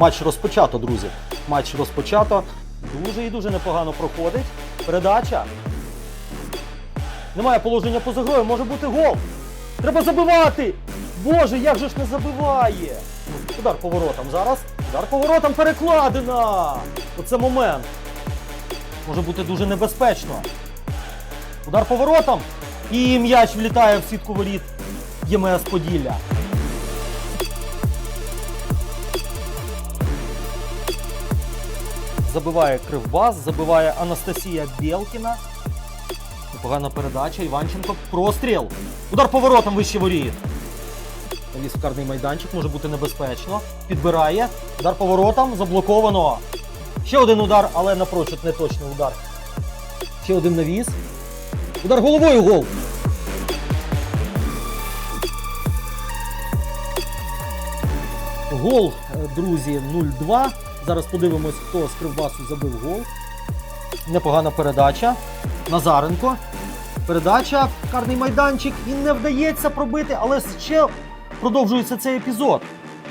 Матч розпочато, друзі. Матч розпочато. Дуже і дуже непогано проходить. Передача. Немає положення поза грою, може бути гол. Треба забивати! Боже, як же ж не забиває! Удар поворотом зараз. Удар поворотом перекладина! Оце момент. Може бути дуже небезпечно. Удар поворотом. І м'яч влітає в сітку воріт ЄМС Поділля. Забиває Кривбас, забиває Анастасія Білкіна. Непогана передача. Іванченко. Простріл. Удар поворотом вище воріт. Ліс в карний майданчик може бути небезпечно. Підбирає. Удар поворотом. Заблоковано. Ще один удар, але напрочуд не точний удар. Ще один навіс. Удар головою гол. Гол, е, друзі, 0-2. Зараз подивимось, хто з Кривбасу забив гол. Непогана передача. Назаренко. Передача карний майданчик і не вдається пробити, але ще продовжується цей епізод.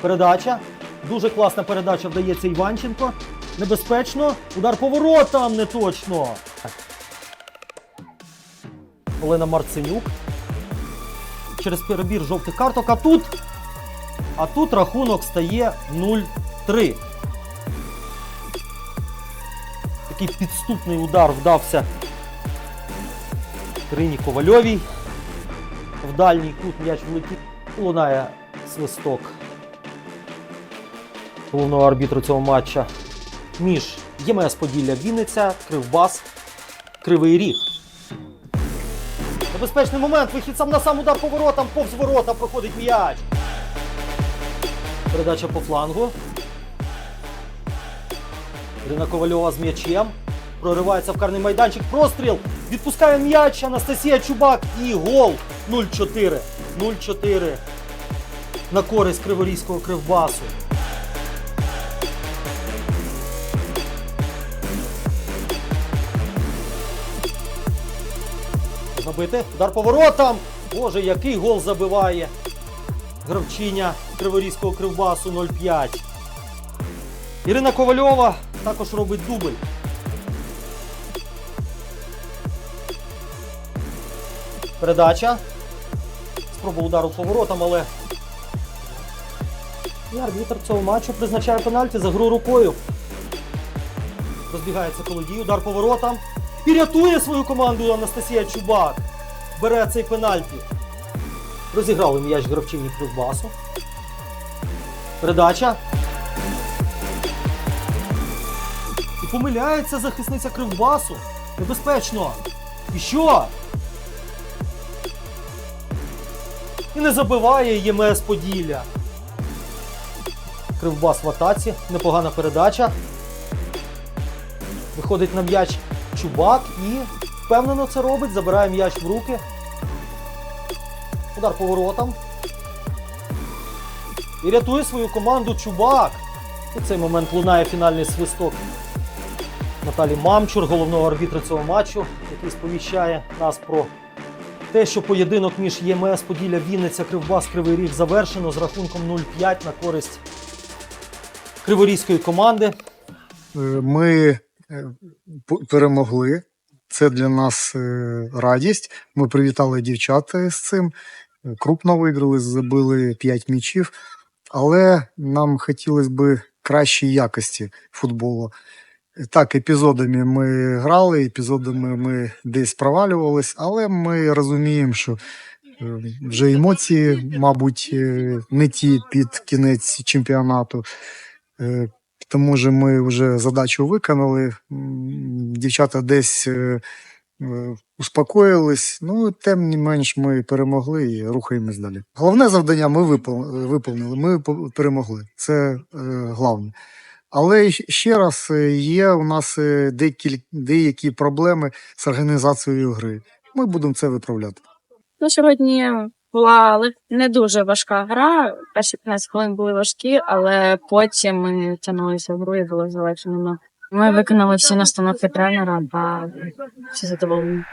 Передача. Дуже класна передача вдається Іванченко. Небезпечно. Удар поворотом не точно. Олена Марценюк. Через перебір жовтих карток. А тут. А тут рахунок стає 0-3. Такий підступний удар вдався Ірині Ковальовій. В дальній кут м'яч влетів. Лунає свисток головного арбітру цього матча між ЄМС Поділля Вінниця, Кривбас, Кривий Ріг. Небезпечний момент. Вихід сам на сам удар поворотом, повз ворота проходить м'яч. Передача по флангу. Ірина Ковальова з м'ячем. Проривається в карний майданчик. Простріл. Відпускає м'яч. Анастасія Чубак і гол 0-4. 0-4 на користь Криворізького кривбасу. Забити. Удар поворотом. Боже, який гол забиває. Гравчиня Криворізького кривбасу 0-5. Ірина Ковальова також робить дубль. Передача. Спроба удару поворотом, але. І арбітр цього матчу призначає пенальті за гру рукою. Розбігається колодій, удар поворотом. І рятує свою команду Анастасія Чубак. Бере цей пенальті. Розіграли м'яч гравчині Кривбасу. Передача. Помиляється захисниця Кривбасу. Небезпечно. І що? І не забиває ЄМС Поділля. Кривбас в атаці. Непогана передача. Виходить на м'яч Чубак і впевнено це робить. Забирає м'яч в руки. Удар поворотом. І рятує свою команду Чубак. У цей момент лунає фінальний свисток Наталі Мамчур, головного арбітра цього матчу, який сповіщає нас про те, що поєдинок між ЄМС Поділля Вінниця Кривбас Кривий Ріг завершено з рахунком 0-5 на користь криворізької команди. Е, Ми е, перемогли. Це для нас е, радість. Ми привітали дівчат з цим. Крупно виграли, забили 5 м'ячів. Але нам хотілося б кращої якості футболу. Так, епізодами ми грали, епізодами ми десь провалювались, але ми розуміємо, що е, вже емоції, мабуть, е, не ті під кінець чемпіонату. Е, тому що ми вже задачу виконали. Дівчата десь успокоїлись. Ну, тим не менш, ми перемогли і рухаємось далі. Головне завдання ми виповнили. Ми перемогли. Це головне. Але ще раз е, є у нас е, декіль, деякі проблеми з організацією гри. Ми будемо це виправляти. Ну, сьогодні була не дуже важка гра. Перші 15 хвилин були важкі, але потім ми тягнулися в гру і було залегшено. Ми виконали всі настановки тренера, та всі задоволені.